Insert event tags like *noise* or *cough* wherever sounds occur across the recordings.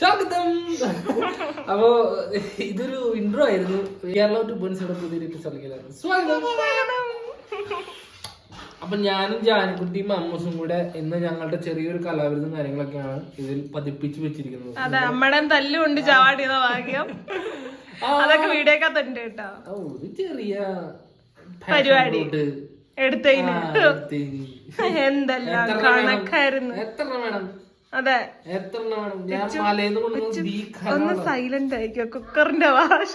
സ്വാഗതം. അപ്പോ ഇതൊരു ഇൻട്രോ ആയിരുന്നു. കേരള ടു പോയിന്റ് പുതിയ സ്വാഗതം. അപ്പൊ ഞാനും ജാനക്കുട്ടിയും അമ്മൂസും കൂടെ ഇന്ന് ഞങ്ങളുടെ ചെറിയൊരു കലാവിരുദ്ധം കാര്യങ്ങളൊക്കെയാണ് ഇതിൽ പതിപ്പിച്ച് വെച്ചിരിക്കുന്നത്. അതെ അമ്മടെ തല്ലുകൊണ്ട് ചാടിയത ഭാഗ്യം. അതൊക്കെ വീഡിയോക്കകത്തുണ്ട് കേട്ടോ. ഓ, ഒരു ചെറിയ പരിപാടി. എടുത്തതിന്. എന്തെല്ലാം കണക്കായിരുന്നു. എത്ര വേണം? അതെ. ഒന്ന് സൈലന്റ് ആയിക്കോ കുക്കറിന്റെ വാഷ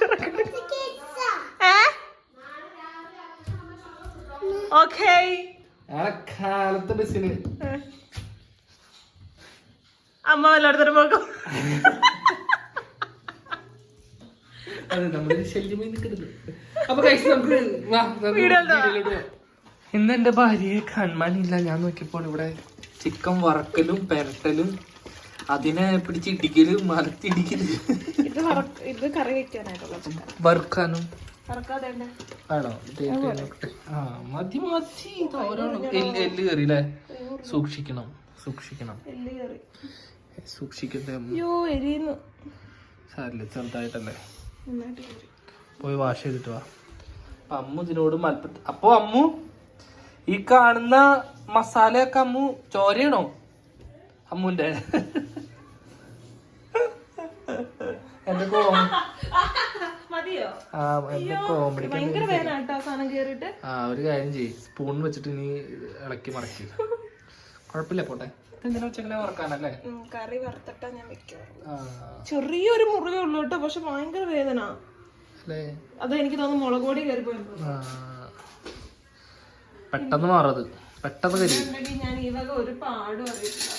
ഓക്കേ അമ്മ വല്ലോടത്തൊരു പോകും അതെ നമ്മുടെ ശല്യമായി നിൽക്കരുത് അപ്പൊ കഴിച്ച് നമുക്ക് വാ, നമുക്ക് വീഡിയോയിലോട്ട് വാ. വീഡിയോയിലോട്ട് പോവാം. ഇന്ന് എന്റെ ഭാര്യയെ കാണാനില്ല ഞാൻ നോക്കിയപ്പോൾ ഇവിടെ ചിക്കൻ വറക്കലും പെരട്ടലും. അതിനെ പിടിച്ച് ഇടിക്കൽ മരത്തിടിക്കൽ ഇത് കറി വെക്കാനായിട്ടുള്ള വറുക്കാനും. ആണോ? ആ മതി മതി. എല്ല് എല്ല് കറി അല്ലേ സൂക്ഷിക്കണം. സൂക്ഷിക്കണം. സൂക്ഷിക്കട്ടെ. സാരില്ല ചെറുതായിട്ടല്ലേ. പോയി വാഷ് ചെയ്തിട്ട് വാ. അപ്പൊ അമ്മു ഇതിനോട് മൽപ്പത്ത് അപ്പൊ അമ്മു? ഈ കാണുന്ന മസാലയൊക്കെ അമ്മു ചോരയാണോ? അമ്മുന്റെ. എന്റെ എന്റെ കോമഡിക്ക് ആ ഒരു കാര്യം ചെയ്യ്. സ്പൂൺ വെച്ചിട്ട് നീ ഇളക്കി മറക്കി. കുഴപ്പമില്ല പോട്ടെ. വറക്കാനല്ലേ? കറി വറുത്തിട്ടാ ഞാൻ ചെറിയൊരു മുറിവേ ഉള്ളൂ കേട്ടോ പക്ഷെ ഭയങ്കര വേദന. അതെനിക്ക് അത് എനിക്ക് തോന്നുന്നു മുളക് പൊടി കയറി പോയി പെട്ടെന്ന് മാറത് പെട്ടെന്ന് കരുതി ഞാൻ ഈ വക ഒരു പാടും അറിയില്ല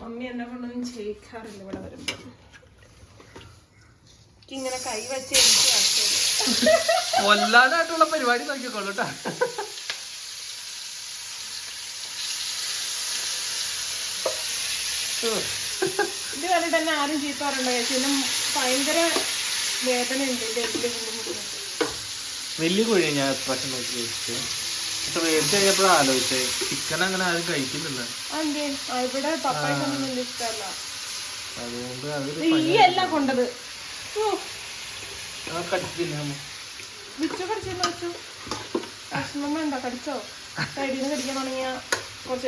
മമ്മി എന്നെ കൊണ്ടൊന്നും ചെയ്യിക്കാറില്ല ഇവിടെ വരുമ്പോ. ഇങ്ങനെ കൈ വെച്ച് എനിക്ക് ആശ്ചര്യം. കൊല്ലാനായിട്ടുള്ള പരിപാടി നോക്കിക്കോളൂ ഇതുവരെ തന്നെ ആരും ചീത്താറുണ്ട് ചേച്ചി ഭയങ്കര വേദന ഉണ്ട് എന്റെ എല്ല് കൊണ്ട് മുറിഞ്ഞിട്ട്. വലിയ കോഴി ഞാൻ പ്രാവശ്യം നോക്കി വെച്ചിട്ട് പക്ഷെ മേടിച്ച് കഴിഞ്ഞപ്പോഴും ആലോചിച്ചേ ചിക്കൻ അങ്ങനെ ആരും കഴിക്കുന്നില്ല. അതുകൊണ്ട് കൊണ്ടത്. ഓ. കടിച്ചില്ല വിച്ചു വെച്ചു. കടിച്ചോ? സൈഡിൽ നിന്ന് കടിക്കാൻ തുടങ്ങിയ കുറച്ച്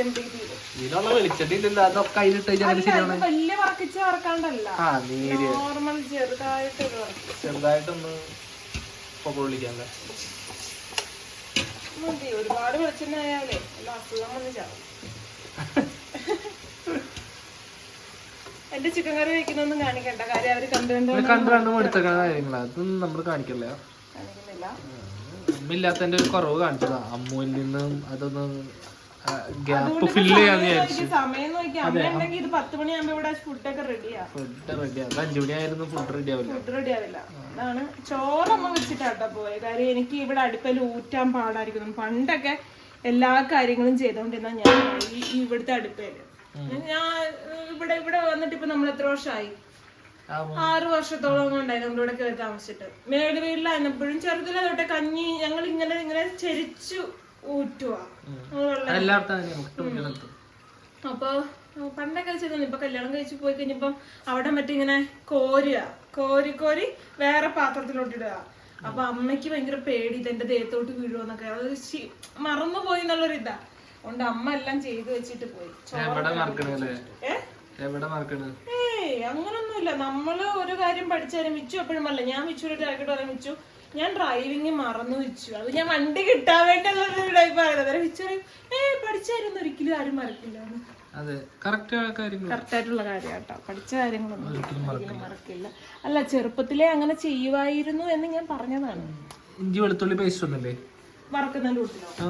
വെളിച്ചെണ്ണ ഇല്ലല്ലോ അതൊക്കെ അതിലിട്ട് കഴിഞ്ഞാൽ ശരിയാണ് വലിയ വറക്കിച്ച് വറക്കാണ്ടല്ല. നോർമൽ ചെറുതായിട്ട് ചെറുതായിട്ടൊന്ന് പൊക്കൊള്ളിക്കാല്ലേ മതി ഒരുപാട് വെളിച്ചെണ്ണ ആയാലേ അസുഖം വന്ന് ചാവും. എന്റെ ചിക്കൻ കറി വെക്കുന്നൊന്നും കാണിക്കണ്ട കാര്യം അവർ കണ്ടുകൊണ്ട് കണ്ടു കണ്ടു എടുത്തേക്കണ കാര്യങ്ങളാ അതൊന്നും നമ്മൾ കാണിക്കല്ല? കാണിക്കുന്നില്ല. അമ്മില്ലാത്തതിന്റെ ഒരു കുറവ് കാണിച്ചതാ. അമ്മുവിൽ നിന്നും അതൊന്ന് ഗ്യാപ്പ് ഫില്ല് ചെയ്യാന്ന് വിചാരിച്ചു. ഫുഡ് റെഡി അത് അഞ്ചു മണിയായിരുന്നു ഫുഡ് റെഡി ആവില്ല. ഫുഡ് റെഡി ആവില്ല. അതാണ് ചോറമ്മ വെച്ചിട്ടാട്ടോ പോയത് കാര്യം എനിക്ക് ഇവിടെ അടുപ്പിൽ ഊറ്റാൻ പാടായിരിക്കുന്നു. പണ്ടൊക്കെ എല്ലാ കാര്യങ്ങളും ചെയ്തോണ്ടിരുന്ന ഞാൻ ഈ ഇവിടുത്തെ അടുപ്പേൽ. ഞാൻ ഇവിടെ ഇവിടെ വന്നിട്ട് ഇപ്പൊ നമ്മൾ എത്ര വർഷമായി ആറു വർഷത്തോളം കൊണ്ടായി ഇവിടെ കയറി താമസിച്ചിട്ട് മേട് വീട്ടിലായിരുന്നപ്പോഴും ചെറുതിലെ തൊട്ടെ കഞ്ഞി ഞങ്ങൾ ഇങ്ങനെ ഇങ്ങനെ ചെരിച്ചു ഊറ്റുക അപ്പൊ പണ്ടൊക്കെ വെച്ചിരുന്നു ഇപ്പൊ കല്യാണം കഴിച്ചു പോയി കഴിഞ്ഞപ്പോ അവിടെ മറ്റേ ഇങ്ങനെ കോരുക. കോരി കോരി വേറെ പാത്രത്തിലോട്ട് ഇടുക. അപ്പൊ അമ്മയ്ക്ക് ഭയങ്കര പേടി ഇതെന്റെ ദേഹത്തോട്ട് വീഴുമെന്നൊക്കെ അത് മറന്നു പോയി എന്നുള്ളൊരു ഇതാ. അതുകൊണ്ട് അമ്മ എല്ലാം ചെയ്തു വെച്ചിട്ട് പോയി. ഏയ് അങ്ങനൊന്നുമില്ല. നമ്മൾ ഒരു കാര്യം പഠിച്ചാലും മിച്ചു എപ്പോഴും അല്ല. ഞാൻ മിച്ചുവിന്റെ ടാർഗറ്റ് പറയാൻ മിച്ചു ഞാൻ ഡ്രൈവിങ് മറന്നു വെച്ചു. അത് ഞാൻ വണ്ടി കിട്ടാൻ വേണ്ടിയുള്ള മിച്ചു പറയും ഏ പഠിച്ചായിരുന്നു ഒരിക്കലും ആരും മറക്കില്ല അതെ കറക്റ്റ് ആയിട്ടുള്ള കാര്യാട്ടോ. പഠിച്ച കാര്യങ്ങളൊന്നും മറക്കില്ല. അല്ല ചെറുപ്പത്തിലേ അങ്ങനെ ചെയ്യുമായിരുന്നു എന്ന് ഞാൻ പറഞ്ഞതാണ്. ഇഞ്ചി വെളുത്തുള്ളി പേസ്റ്റ് ഒന്നല്ലേ വറക്കുന്നതിന്റെ കൂട്ടിലോ ആ.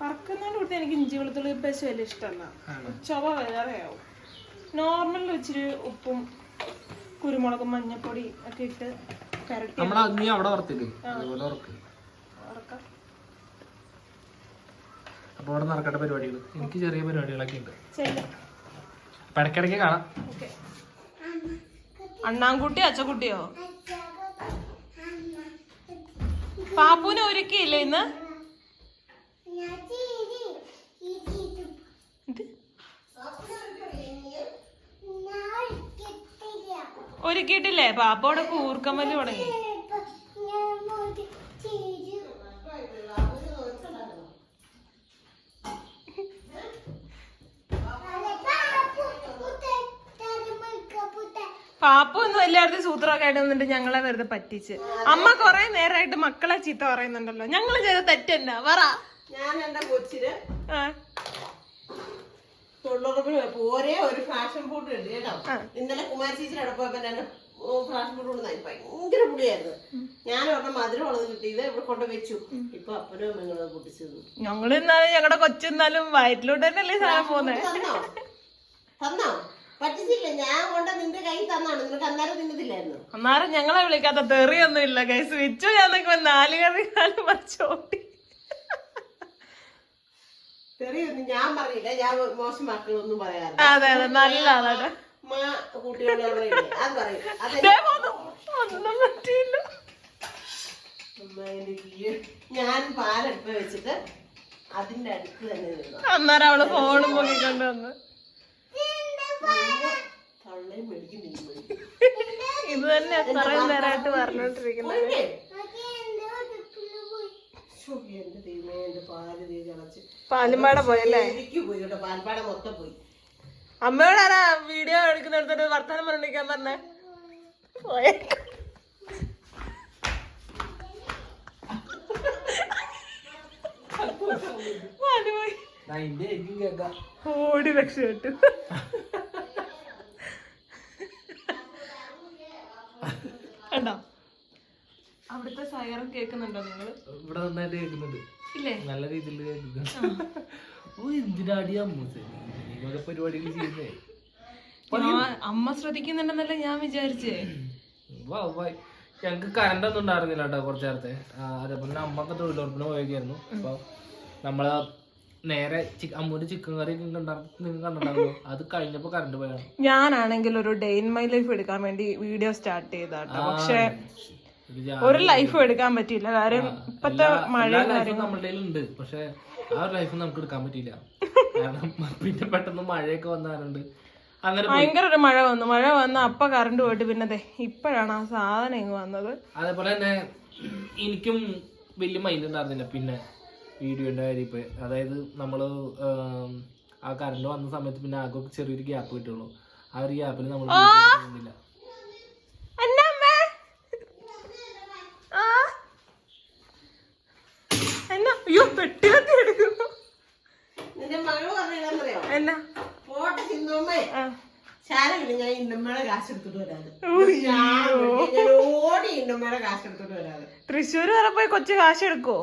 വറക്കുന്നതിന്റെ കൂട്ടി എനിക്ക് ഇഞ്ചി വെളുത്തുള്ളി പേസ്റ്റ് വലിയ ഇഷ്ടമല്ല. ചൊവ വേറെയാവും നോർമലിൽ വെച്ചിട്ട് ഉപ്പും കുരുമുളകും മഞ്ഞപ്പൊടി ഒക്കെ ഇട്ട് നമ്മള നീ അവിടെ വറുത്തില്ലേ അതുപോലെ ഉറക്ക്. വറക്കാം അപ്പൊ അവിടെ നടക്കട്ടെ പരിപാടികൾ എനിക്ക് ചെറിയ പരിപാടികളൊക്കെ ഉണ്ട്. അപ്പൊ ഇടയ്ക്കിടയ്ക്ക് കാണാം. ഓക്കെ. അണ്ണാൻകുട്ടിയോ അച്ചക്കുട്ടിയോ പാപ്പുനെ ഒരുക്കിയില്ലേ ഇന്ന്? ഒരുക്കിയിട്ടില്ലേ? പാപ്പോടെ കൂർക്കമ്മൽ തുടങ്ങി പാപ്പ ഒന്നും എല്ലായിടത്തും സൂത്രമൊക്കെ ആയിട്ട് വന്നിട്ട് ഞങ്ങളെ വെറുതെ പറ്റിച്ച്. അമ്മ കൊറേ നേരമായിട്ട് മക്കളെ ചീത്ത പറയുന്നുണ്ടല്ലോ. ഞങ്ങൾ ചെയ്ത തെറ്റെന്നാ? പറ. ഞാൻ എന്റെ കൊച്ചിന് തൊഴിലുറപ്പിന് പോയപ്പോ ഒരേ ഒരു ഫാഷൻ ഫുഡ് ഉണ്ട് കേട്ടോ. ഇന്നലെ കുമാരി ചേച്ചിയുടെ അവിടെ പോയപ്പോ രണ്ട് ഫാഷൻ ഫുഡ് കൊണ്ടുവന്നായി ഭയങ്കര പുളിയായിരുന്നു. ഞാൻ അവിടെ മധുരം ഉള്ളത് കിട്ടിയത് ഇവിടെ കൊണ്ട് വെച്ചു. ഇപ്പൊ അപ്പനും അമ്മങ്ങളും പൊട്ടിച്ചു ഞങ്ങൾ ഞങ്ങൾ എന്നാലും ഞങ്ങളുടെ കൊച്ചിന്നാലും വയറ്റിലോട്ട് തന്നെയല്ലേ സാധനം പോന്നെ? തന്നോ? തന്നോ? പറ്റിച്ചില്ല? ഞാൻ കൊണ്ട് നിന്റെ കൈ തന്നാണ്. നിനക്ക് അന്നേരം തിന്നതില്ലായിരുന്നു അന്നേരം ഞങ്ങളെ വിളിക്കാത്ത തെറിയൊന്നും ഇല്ല കൈസ് വിച്ചു ഞാൻ നിൽക്കുമ്പോ നാല് കറി നാല് മറിച്ചോട്ടി തെറിയൊന്നും ഞാൻ പറയില്ല ഞാൻ മോശം വാക്കുകളൊന്നും പറയാറില്ല. അതെ അതെ നല്ലതാണ്? അത് പറയും. ഞാൻ പാലെടുപ്പ് വെച്ചിട്ട് അതിന്റെ അടുത്ത് തന്നെ നിന്നു. അന്നേരം അവൾ ഫോണും വന്ന്. മേടിക്കുന്നില്ല ഇത് തന്നെ അത്രയും നേരമായിട്ട് പറഞ്ഞോണ്ടിരിക്കുന്നത്. എന്റെ ദൈവമേ എന്റെ പാൽ തീ തിളച്ച്. പാലുമ്പാട പോയല്ലേ? എനിക്ക് പോയി കേട്ടോ പാൽപ്പാട മൊത്തം പോയി. അമ്മയോട് ആരാ വീഡിയോ എടുക്കുന്നിടത്തോട്ട് വർത്താനം പറഞ്ഞിരിക്കാൻ പറഞ്ഞേ? പോയ. ഓടി രക്ഷപ്പെട്ടു. *laughs* കണ്ടോ? അവിടുത്തെ സൈറം കേൾക്കുന്നുണ്ടോ നിങ്ങൾ ഇവിടെ നന്നായിട്ട് കേൾക്കുന്നുണ്ട്. ഇല്ലേ? നല്ല രീതിയിൽ കേൾക്കുന്നുണ്ട്. ഓ എന്തിനാടി അമ്മൂസ്? ഇവരെ പരിപാടികൾ ചെയ്യുന്നേ. അമ്മ ശ്രദ്ധിക്കുന്നുണ്ടെന്നല്ലേ ഞാൻ വിചാരിച്ചേ. ഞങ്ങക്ക് കറണ്ട് ഒന്നും ഉണ്ടായിരുന്നില്ല കേട്ടോ കുറച്ച് നേരത്തെ. അതേപോലെ അമ്മയ്ക്ക് തൊഴിലുറപ്പിന് പോയൊക്കെയായിരുന്നു അപ്പൊ നമ്മൾ നേരെ അമ്മൂന്റെ ചിക്കൻ കറി നിങ്ങൾ കണ്ടിട്ടുണ്ടായിരുന്നു അത് കഴിഞ്ഞപ്പോ കറണ്ട് പോയാണ് ഞാനാണെങ്കിൽ ഒരു ഡേ ഇൻ മൈ ലൈഫ് എടുക്കാൻ വേണ്ടി വീഡിയോ സ്റ്റാർട്ട് ചെയ്താട്ടോ. പക്ഷെ ഒരു ലൈഫ് എടുക്കാൻ പറ്റില്ല കാര്യം ഇപ്പത്തെ മഴ നമ്മളുടെ ഉണ്ട്. പക്ഷെ ആ ഒരു ലൈഫ് നമുക്ക് എടുക്കാൻ പറ്റില്ല കാരണം പിന്നെ പെട്ടെന്ന് മഴയൊക്കെ വന്നാറുണ്ട് അങ്ങനെ ഭയങ്കര ഒരു മഴ വന്നു. മഴ വന്ന അപ്പ കറണ്ട് പോയിട്ട് പിന്നെ ഇപ്പോഴാണ് ആ സാധനം ഇങ്ങ് വന്നത്. അതേപോലെ തന്നെ എനിക്കും വലിയ മൈൻഡ് ഉണ്ടായിരുന്നില്ല. പിന്നെ വീഡിയോന്റെ കാര്യം ഇപ്പൊ അതായത് നമ്മൾ ആ കറണ്ട് വന്ന സമയത്ത് പിന്നെ ആകെ ചെറിയൊരു ഗ്യാപ്പ് കിട്ടുള്ളൂ. ആ ഒരു ഗ്യാപ്പിൽ നമ്മൾ ചെയ്യുന്നില്ല എന്നാ അമ്മേ? ആ? എന്നാ അയ്യോ പെട്ടി കത്തി എടുക്കുന്നു നിന്റെ മകൾ പറഞ്ഞറിയോ എന്നാ? പോട്ടെ. ഞാൻ ഇന്നമ്മയുടെ കാശ് എടുത്തിട്ട് വരാതെ ഞാൻ ഓടി ഇന്നമ്മയുടെ കാശ് എടുത്തിട്ട് വരാതെ തൃശ്ശൂര് വരെ പോയി കൊച്ചു കാശ് എടുക്കോ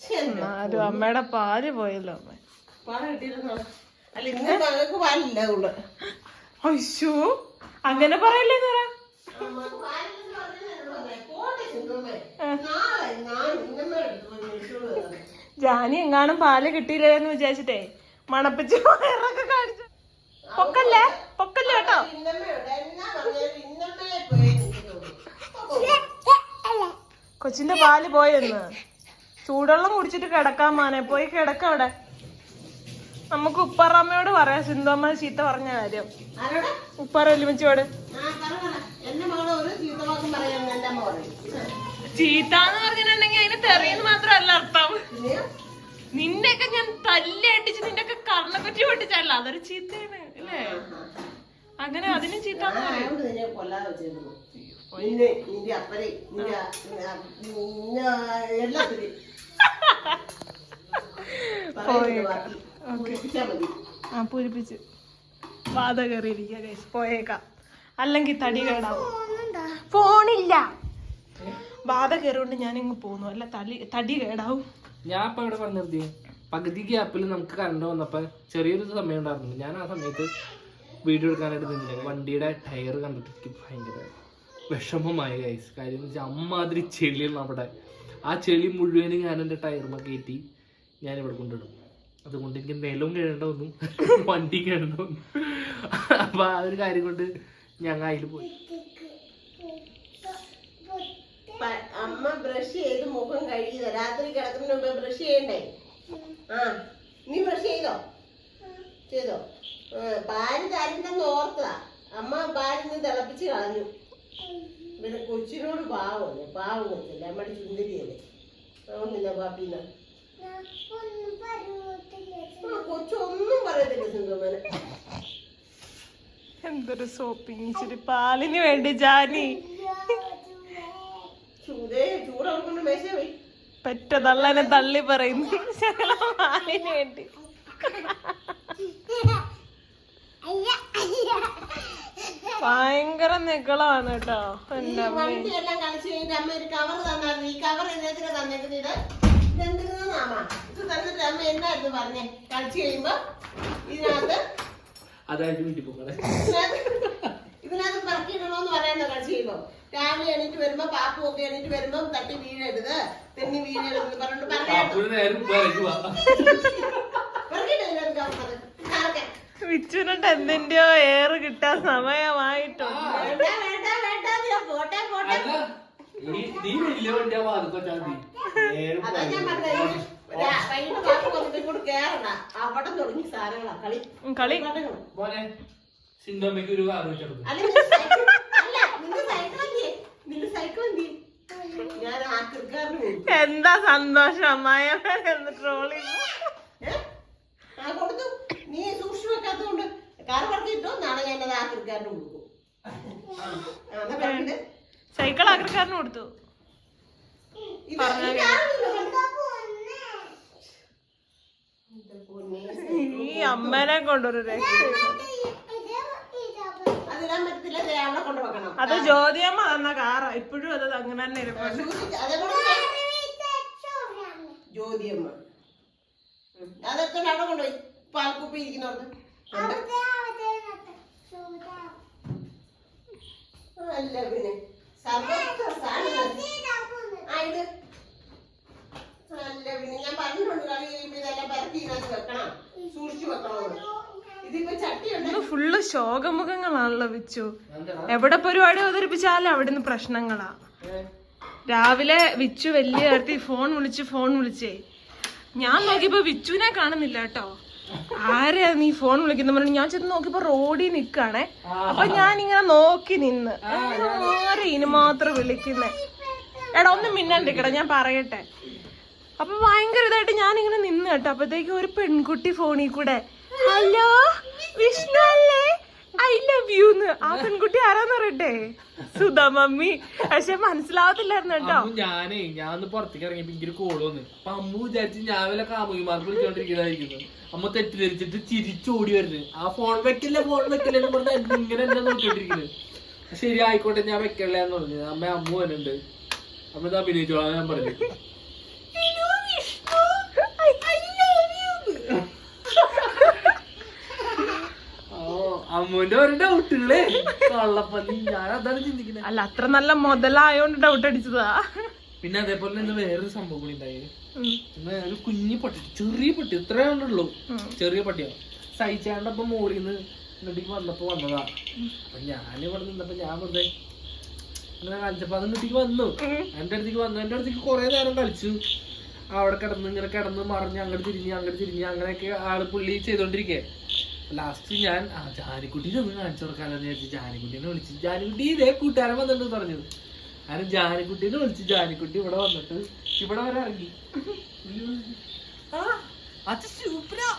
എന്നാലും അമ്മയുടെ പാൽ പോയല്ലോ അമ്മ. പാൽ കിട്ടിയിരുന്നോ? അല്ല ഇന്ന് പാലില്ല അയ്യോ അങ്ങനെ പറയല്ലേ നിറ ജാനി എങ്ങാനും പാൽ കിട്ടിയില്ലെന്ന് വിചാരിച്ചിട്ടേ? മണപ്പിച്ച് വയറൊക്കെ കാണിച്ചു. പൊക്കല്ലേ? പൊക്കല്ലേ കേട്ടോ. കൊച്ചിന്റെ പാൽ പോയെന്ന്. ചൂടുവെള്ളം കുടിച്ചിട്ട് കിടക്കാൻ മാനെ. പോയി കിടക്ക അവിടെ. നമുക്ക് ഉപ്പറമ്മയോട് പറയാം. സിന്ധുമ്മ ചീത്ത പറഞ്ഞ കാര്യം. ഉപ്പറ എലിമിച്ചോട് ആ പറ പറ. എന്റെ മകൾ ഒരു ചീത്തവാക്കും പറയാമെന്ന് എന്റെ അമ്മ പറയും ചീത്ത എന്ന് പറഞ്ഞിട്ടുണ്ടെങ്കിൽ അതിന് തെറിയെന്ന് മാത്രമല്ല അർത്ഥം? നിന്നെയൊക്കെ ഞാൻ തല്ലി അടിച്ച് കർണ കർണക്കുറ്റി പൊട്ടിച്ചല്ല അതൊരു ചീത്തയാണ് അല്ലേ? അങ്ങനെ അതിന് ചീത്ത ആ- പൂരിപ്പിച്ച് വാത കയറിയിരിക്കുക. പോയേക്കാം. അല്ലെങ്കിൽ തടി കേടാവും. ഫോണില്ല. ബാധ കയറുകൊണ്ട് ഞാനിങ്ങ് ഇങ്ങ് പോന്നു. അല്ല തടി തടി കേടാവും. ഞാൻ ഇപ്പൊ ഇവിടെ പറഞ്ഞു നിർത്തി പകുതി ഗ്യാപ്പിൽ നമുക്ക് കറണ്ട് വന്നപ്പോ ചെറിയൊരു സമയം ഉണ്ടായിരുന്നു. ഞാൻ ആ സമയത്ത് വീഡിയോ എടുക്കാനായിട്ട് നിന്നില്ല. വണ്ടിയുടെ ടയർ കണ്ടിട്ട് എനിക്ക് ഭയങ്കര വിഷമമായ കൈസ് കാര്യം എന്ന് വെച്ചാൽ അമ്മാതിരി ചെളിയാണ് അവിടെ. ആ ചെളി മുഴുവനും ഞാൻ എന്റെ ടയറുമ്മ കയറ്റി ഞാൻ ഇവിടെ കൊണ്ടിടും. അതുകൊണ്ട് എനിക്ക് നിലവും കേഴേണ്ട ഒന്നും വണ്ടി കേഴേണ്ട ഒന്നും അപ്പൊ ആ ഒരു കാര്യം കൊണ്ട് ഞങ്ങൾ അതിൽ പോയി പ- അമ്മ ബ്രഷ് ചെയ്ത് മുഖം കഴുകിയതാ. രാത്രി കിടക്കുന്നതിന് മുമ്പ് ബ്രഷ് ചെയ്യണ്ടേ? ആ നീ ബ്രഷ് ചെയ്തോ? ചെയ്തോ? പാൽ തരുന്നെന്ന് ഓർത്തതാ. അമ്മ പാലിന്ന് തിളപ്പിച്ച് കളഞ്ഞു. പിന്നെ കൊച്ചിനോട് പാവമല്ലേ പാവം കൊച്ചില്ല? അമ്മയുടെ ചുന്ദരിയല്ലേ അതുകൊണ്ടില്ല പാപ്പിന്ന. കൊച്ചൊന്നും പറയത്തില്ല സിന്ധുമനെ എന്തൊരു സോപ്പിങ് ഇച്ചിരി പാലിന് വേണ്ടി ജാനി. മേശ പോയി. പെറ്റ തള്ളനെ തള്ളി പറയുന്നു. വേണ്ടി ഭയങ്കര നികളാണ് കേട്ടോ എന്റെ അമ്മ. വണ്ടി എല്ലാം കളിച്ച് കഴിഞ്ഞിട്ട് അമ്മ ഒരു കവർ തന്നായിരുന്നു. ഈ കവർ ഇത് ഇത് തന്നിട്ട് അമ്മ എന്നായിരുന്നു പറഞ്ഞേ? കളിച്ചു കഴിയുമ്പോ ഇതിനകത്ത് അതായത് വീട്ടിൽ പോകണേ ഇതിനകത്ത് പറക്കിയിടണോന്ന് പറയാനോ കളിച്ചു കഴിയുമ്പോ? രാവിലെ എണീറ്റ് വരുമ്പോ പാപ്പു ഒക്കെ എണീറ്റ് വരുമ്പോ തട്ടി വീഴരുത്. തെന്നി വീഴരുത് പറഞ്ഞിട്ട് പറഞ്ഞു വിച്ചുനിട്ട് എന്തിന്റെയോ ഏറ് കിട്ടാൻ സമയമായിട്ടുണ്ട്. കളി. കളി. ഒരു കാറ് വെച്ചെടുത്തു അല്ല, നിന്റെ സൈക്കിൾ- അല്ല, നിന്റെ സൈക്കിൾ എന്തിയെ? സൈക്കിൾ? ഞാൻ ആക്രിക്കാരന് കൊടുത്തു. എന്താ സന്തോഷം അമ്മായ? ട്രോളി കൊടുത്തു. നീ സൂക്ഷിച്ചു വെക്കാത്തതുകൊണ്ട് കാർ നാളെ ആക്രിക്കാരന് കൊടുക്കും. സൈക്കിൾ ആഗ്രഹക്കാരന് കൊടുത്തു. ഈ അമ്മനെ കൊണ്ടൊരു രക്ഷയില്ല അതിടാൻ പറ്റത്തില്ല ദേ അവിടെ കൊണ്ട് വെക്കണം അത് ജ്യോതിയമ്മ തന്ന കാറ. ഇപ്പോഴും അത് അങ്ങനെ തന്നെ ജ്യോതിയമ്മ. ഉം. അതൊക്കെ അവിടെ കൊണ്ടുപോയി പാൽക്കുപ്പി ഇരിക്കുന്നോണ്ട് അല്ല പിന്നെ. പിന്നെ ഞാൻ പറഞ്ഞിട്ടുണ്ട് കളി കഴിയുമ്പോ ഇതെല്ലാം പരത്തി ഇതിനകത്ത് വെക്കണം. സൂക്ഷിച്ചു വെക്കണം ഫുള്ള് ശോകമുഖങ്ങളാണല്ലോ വിച്ചു. എവിടെ പരിപാടി അവതരിപ്പിച്ചാലും അവിടുന്ന് പ്രശ്നങ്ങളാ. രാവിലെ വിച്ചു വലിയ കാര്യത്തിൽ ഫോൺ വിളിച്ച് ഫോൺ വിളിച്ചേ. ഞാൻ നോക്കിയപ്പോ വിച്ചുവിനെ കാണുന്നില്ല കേട്ടോ. ആരെയാ നീ ഫോൺ വിളിക്കുന്ന പറഞ്ഞു ഞാൻ ചെന്ന് നോക്കിയപ്പോ റോഡിൽ നിക്കാണേ. അപ്പൊ ഞാൻ ഇങ്ങനെ നോക്കി നിന്ന്. ആരെ ഇനി മാത്രം വിളിക്കുന്നേ? എടാ ഒന്നും മിന്നണ്ടിക്കട ഞാൻ പറയട്ടെ. അപ്പൊ ഭയങ്കര ഇതായിട്ട് ഞാൻ ഇങ്ങനെ നിന്ന് കേട്ടോ. അപ്പത്തേക്ക് ഒരു പെൺകുട്ടി ഫോണിൽ കൂടെ ഹലോ വിഷ്ണു അല്ലേ? ഐ ലവ് യു ആ പെൺകുട്ടി ആരാന്ന് പറയട്ടെ? സുധ മമ്മി. പക്ഷെ മനസ്സിലാവത്തില്ലായിരുന്നു കേട്ടോ. ഞാനേ ഞാൻ പുറത്തേക്ക് ഇറങ്ങിയപ്പോ ഇങ്ങനെ കോൾ വന്നു. അപ്പൊ അമ്മു വിചാരിച്ച് ഞാൻ വല്ല കാമുകിമാർക്ക് വിളിച്ചോണ്ടിരിക്കുന്നതായിരിക്കുന്നു അമ്മ തെറ്റിദ്ധരിച്ചിട്ട് ചിരിച്ചോടി വരുന്നു ആ ഫോൺ വെക്കില്ല ഫോൺ വെക്കില്ല എന്ന് പറഞ്ഞാൽ എന്നെ ഇങ്ങനെ എന്നെ നോക്കിക്കൊണ്ടിരിക്കുന്നത്. ശരി ആയിക്കോട്ടെ ഞാൻ വെക്കല്ലേ എന്ന് പറഞ്ഞു. അമ്മ അമ്മ വരുന്നുണ്ട് അമ്മ അഭിനയിച്ചോളാം ഞാൻ പറഞ്ഞു. അമ്മുവിന്റെ ഒരു ഡൗട്ടുകളേ കള്ളപ്പന്നി ഞാൻ അതാണ് ചിന്തിക്കുന്നത് അല്ല അത്ര നല്ല മുതലായോണ്ട് ഡൗട്ട് അടിച്ചതാ. പിന്നെ അതേപോലെ തന്നെ വേറൊരു സംഭവം കൂടി ഉണ്ടായി. കുഞ്ഞു ഇന്ന് ഒരു കുഞ്ഞി പട്ടി ചെറിയ പട്ടി ഇത്രേ ഉള്ളൂ. ചെറിയ പട്ടിയാ? സഹിച്ചാണ്ടപ്പൊ മോളിൽ നിന്ന് ഇങ്ങോട്ടേക്ക് വന്നപ്പോ വന്നതാ. അപ്പൊ ഞാൻ ഇവിടെ നിന്നപ്പോ ഞാൻ വെറുതെ അങ്ങനെ കളിച്ചപ്പോ അത് ഇങ്ങോട്ടേക്ക് വന്നു. എന്റെ അടുത്തേക്ക് വന്നു. എന്റെ അടുത്തേക്ക് കുറെ നേരം കളിച്ചു. അവിടെ കിടന്ന് ഇങ്ങനെ കിടന്ന് മറിഞ്ഞ് അങ്ങോട്ട് തിരിഞ്ഞ് അങ്ങോട്ട് തിരിഞ്ഞ് അങ്ങനെയൊക്കെ ആൾ പുള്ളി ചെയ്തോണ്ടിരിക്കേ. ലാസ്റ്റ് ഞാൻ ആ ജാനിക്കുട്ടീനെ ഒന്ന് കാണിച്ചു കൊടുക്കാമെന്ന് വിചാരിച്ചു ജാനിക്കുട്ടീനെ വിളിച്ചു. ജാനിക്കുട്ടി ഇതേ കൂട്ടുകാരൻ വന്നിട്ട് പറഞ്ഞത്. കാരണം ജാനിക്കുട്ടീനെ വിളിച്ചു ജാനിക്കുട്ടി ഇവിടെ വന്നിട്ട് ഇവിടെ വരെ ഇറങ്ങി. ആ അത് സൂപ്പറാ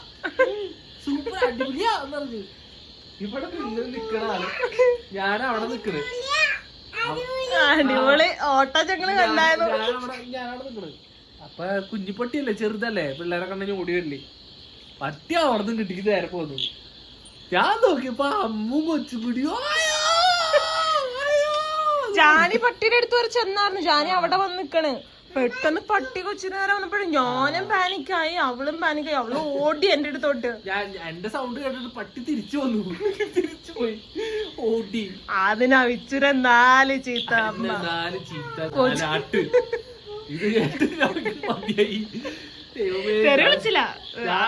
സൂപ്പർ അടിപൊളിയാ എന്ന് പറഞ്ഞു. ഇവിടെ നിന്ന് നിക്കണ ആൾ. ഞാൻ അവിടെ നിക്കണ്. അടിപൊളി. ഓട്ടോ ഞങ്ങൾ കണ്ടായിരുന്നു. ഞാനവിടെ ഞാനവിടെ നിക്കണ്. അപ്പൊ കുഞ്ഞിപ്പട്ടിയല്ലേ ചെറുതല്ലേ? പിള്ളേരെ കണ്ണിന് ഓടി വരില്ലേ പട്ടി അവിടുന്ന് കിട്ടിക്ക് നേരെ പോന്നു. ഞാൻ നോക്കിയപ്പോ അമ്മും കൊച്ചുകുടി ജാനി പട്ടിയുടെ അടുത്ത് വരെ ചെന്നായിരുന്നു. ജാനി അവിടെ വന്ന് നിക്കണ്. പെട്ടെന്ന് പട്ടി കൊച്ചിന് നേരെ വന്നപ്പോഴും ഞാനും പാനിക്കായി അവളും പാനിക്കായി അവൾ ഓടി എന്റെ അടുത്തോട്ട്. ഞാൻ എന്റെ സൗണ്ട് കേട്ടിട്ട് പട്ടി തിരിച്ചു വന്നു. തിരിച്ചു പോയി. ഓടി. അതിനാ വിച്ചുര നാല് ചീത്ത. നാല് ചീത്ത ഇത് കേട്ടിട്ട് മതിയായി. തെറി വിളിച്ചില്ല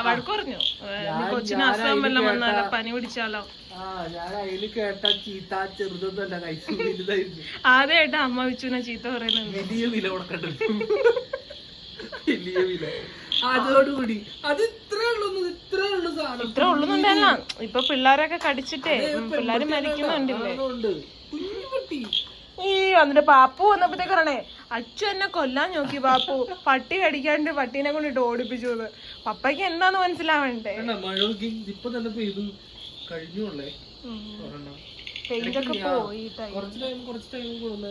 വഴക്ക് പറഞ്ഞു. നീ കൊച്ചിന് അസുഖം വല്ലതും വന്നാലോ പനി പിടിച്ചാലോ? ആദ്യമായിട്ട് അമ്മ വിച്ചുവിനെ ചീത്ത പറയുന്നുണ്ട്. അതോടുകൂടി അത് ഇത്രേ ഉള്ളൂ ഇത്രേ ഉള്ളൂ സാധനം. ഇത്ര ഉള്ളുന്നുണ്ടല്ല ഇപ്പൊ പിള്ളേരൊക്കെ കടിച്ചിട്ടേ പിള്ളേര് മരിക്കുന്നുണ്ടല്ലേ? ഈ വന്നിട്ട് പാപ്പു വന്നപ്പോഴത്തേക്ക് പറയണേ അച്ചു എന്നെ കൊല്ലാൻ നോക്കി പാപ്പു പട്ടി കടിക്കാണ്ട് പട്ടീനെ കൊണ്ടിട്ട് ഓടിപ്പിച്ചു പപ്പയ്ക്ക് എന്താന്ന് മനസ്സിലാവണ്ടേ? വേണ്ട മഴ നോക്കി ഇപ്പൊ തന്നെ പെയ്തു. കഴിഞ്ഞുള്ളേ. ഒരെണ്ണം. പെയിന്റൊക്കെ കുറച്ച് ടൈം കുറച്ച് ടൈം കൂടുന്ന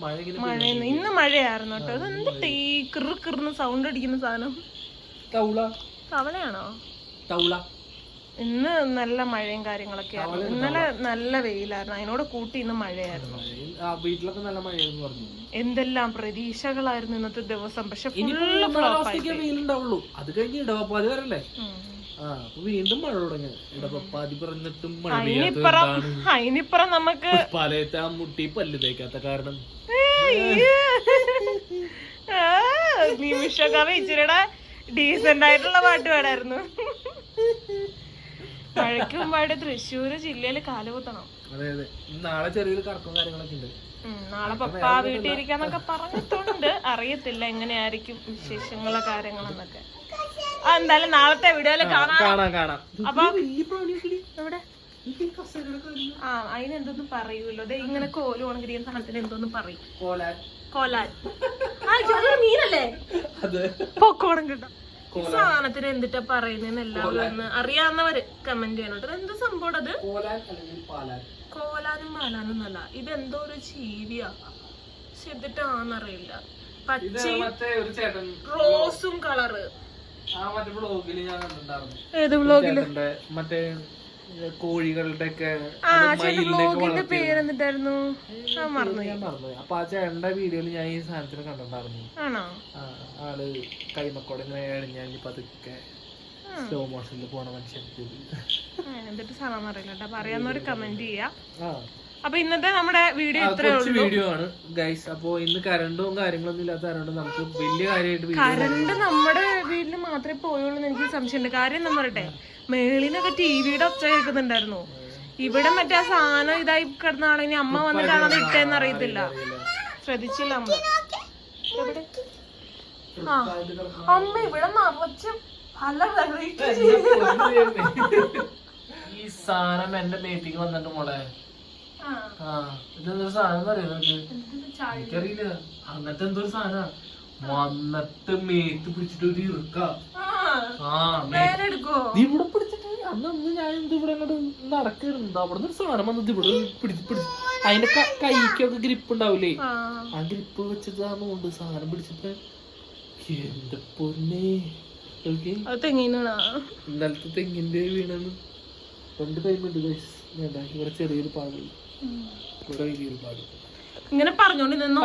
മഴ ഇങ്ങനെ ഇന്ന് മഴയായിരുന്നു കേട്ടോ. ഇത് എന്തിട്ട് ഈ കിറു കിറുന്ന് സൗണ്ട് അടിക്കുന്ന സാധനം? തവളയാണോ? തൗള ഇന്ന് നല്ല മഴയും കാര്യങ്ങളൊക്കെ ആയിരുന്നു ഇന്നലെ നല്ല വെയിലായിരുന്നു. അതിനോട് കൂട്ടി ഇന്ന് മഴയായിരുന്നു. വീട്ടിലൊക്കെ നല്ല മഴയായിരുന്നു പറഞ്ഞു. എന്തെല്ലാം പ്രതീക്ഷകളായിരുന്നു ഇന്നത്തെ ദിവസം. പക്ഷെ വെയിലുണ്ടാവുള്ളൂ. അത് കഴിഞ്ഞ് ഇടവപ്പാതി വരല്ലേ? വീണ്ടും മഴ തുടങ്ങി. ഇടവപ്പാതി പറഞ്ഞിട്ടും മഴ അതിനിപ്പുറം നമുക്ക് പലയത്തെ ആ മുട്ടി പല്ല് തേക്കാത്ത കാരണം. ആ, നിമിഷമൊക്കെ ഇച്ചിരിയുടെ ഡീസെന്റ് ആയിട്ടുള്ള പാട്ട് പാടായിരുന്നു. മഴയ്ക്ക് മുമ്പായിട്ട് തൃശ്ശൂര് ജില്ലയിൽ കാലുകുത്തണം. അതെ അതെ. നാളെ ചെറിയൊരു കറക്കും കാര്യങ്ങളൊക്കെ ഉണ്ട്. നാളെ പപ്പ വീട്ടിൽ ഇരിക്കാന്നൊക്കെ പറഞ്ഞിട്ടുണ്ട്. അറിയത്തില്ല എങ്ങനെയായിരിക്കും വിശേഷങ്ങളോ കാര്യങ്ങളെന്നൊക്കെ. ആ, എന്തായാലും നാളത്തെ വീഡിയോയിൽ കാണാം. കാണാം കാണാം. അപ്പൊ എവിടെ? ആ അതിന് അതിനെന്തോന്നും പറയൂല്ലോ ദേ ഇങ്ങനെ കോൽ ഉണങ്ങിരിക്കുന്ന സാധനത്തിന് എന്തോന്നും പറയും. കോലാൻ കോലാൻ ആ മീനല്ലേ? അതെ. പൊക്കോണം കിട്ടാം. സാധനത്തിന് എന്തിട്ടാ പറയുന്നതെന്ന് എല്ലാവരും അറിയാവുന്നവര് കമന്റ് ചെയ്യണം കേട്ടോ. എന്ത് സംഭവം അത്? കോലാനും പാലാനും എന്നല്ല ഇതെന്തോ ഒരു ജീവിയാ. ചെയ്തിട്ടാന്നറിയില്ല പച്ചയും റോസും കളറ്. ആ മറ്റേ വ്ളോഗിൽ ഞാൻ കണ്ടിട്ടുണ്ടായിരുന്നു. ഏത് ബ്ലോഗിൽ മറ്റേ കോഴികളുടെ ആ ചേട്ടൻ ആ മറന്നു ഞാൻ മറന്നുപോയി. അപ്പൊ ആ ചേട്ടന്റെ വീഡിയോയിൽ ഞാൻ ഈ സാധനത്തിന് കണ്ടിട്ടുണ്ടായിരുന്നു. ആണോ? ആൾ കൈമക്കോടെ ഇങ്ങനെ എഴിഞ്ഞാഞ്ഞ് പതുക്കെ സ്ലോ മോഷനിൽ പോണ മനുഷ്യൻ എന്നിട്ട് സാധനം അറിയില്ല കേട്ടോ. അപ്പൊ അറിയാവുന്നവര് കമന്റ് ചെയ്യാം അപ്പൊ ഇന്നത്തെ നമ്മുടെ വീഡിയോ ഇത്രേ ഉള്ളൂ. വീഡിയോ ആണ് ഗൈസ് അപ്പൊ ഇന്ന് കരണ്ടും കാര്യങ്ങളൊന്നും ഇല്ലാത്ത കാരണം നമുക്ക് വലിയ കാര്യമായിട്ട് കരണ്ട് നമ്മുടെ വീട്ടിൽ മാത്രമേ പോയുള്ളൂ എന്ന് എനിക്ക് സംശയമുണ്ട്. കാര്യം എന്താ പറയട്ടെ? മേളിനൊക്കെ ടിവിയുടെ ഒച്ച കേൾക്കുന്നുണ്ടായിരുന്നു. ഇവിടെ മറ്റേ ആ സാധനം ഇതായി കിടന്നാണ് ഇനി അമ്മ വന്നിട്ടാണ് അത് ഇട്ടേന്ന് അറിയത്തില്ല. ശ്രദ്ധിച്ചില്ല അമ്മ. ആ. അമ്മ ഇവിടെ നിറച്ചും പല വെറൈറ്റി *laughs* ഈ സാധനം എന്റെ മേട്ടിക്ക് വന്നിട്ട് മോളെ. ഇതെന്തൊരു സാധനം അറിയാം എനിക്കറിയില്ല. അങ്ങനത്തെ എന്തൊരു സാധന. വന്നിട്ട് മേത്ത് പിടിച്ചിട്ട് ഒരു ഇറുക്ക. ആ ആ മേ- നേരെ എടുക്കോ നീ ഇവിടെ പിടിച്ചിട്ട് അന്ന് അന്ന് ഞാൻ ഇത് ഇവിടെ അങ്ങോട്ട് നടക്കരുത് അവിടെ നിന്ന് ഒരു സാധനം വന്നത് ഇവിടെ പിടിച്ച് പിടിച്ച്. അതിന്റെ കൈക്കൊക്കെ ഗ്രിപ്പ് ഉണ്ടാവില്ലേ ആ. ഗ്രിപ്പ് വെച്ചിട്ടാണ് സാധനം പിടിച്ചിട്ട് എന്റെ പൊന്നെ. ഇന്നലത്തെ തെങ്ങിന്റെ വീണെന്ന് രണ്ട് ടൈം ഉണ്ട് ഗൈസ് ഇവിടെ ചെറിയൊരു ഇവിടെ വലിയൊരു ഇങ്ങനെ പറഞ്ഞോണ്ട് നിന്ന്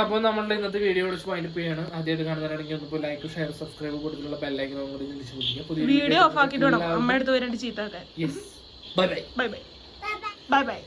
അപ്പൊ നമ്മളുടെ ഇന്നത്തെ വീഡിയോ വിളിച്ച് വൈൻഡപ്പ് ചെയ്യാണ്. ആദ്യമായിട്ട് കാണുന്നവരാണെങ്കിൽ ഒന്ന് ലൈക്ക് ഷെയർ സബ്സ്ക്രൈബ് കൊടുത്തിട്ടുള്ള ബെല്ലൈക്കൻ കൂടി പിടിക്കുക പുതിയ വീഡിയോ ഓഫ് ആക്കിട്ട് വേണം അമ്മ എടുത്ത് വരണ്ട് ചീത്ത bye bye bye bye bye bye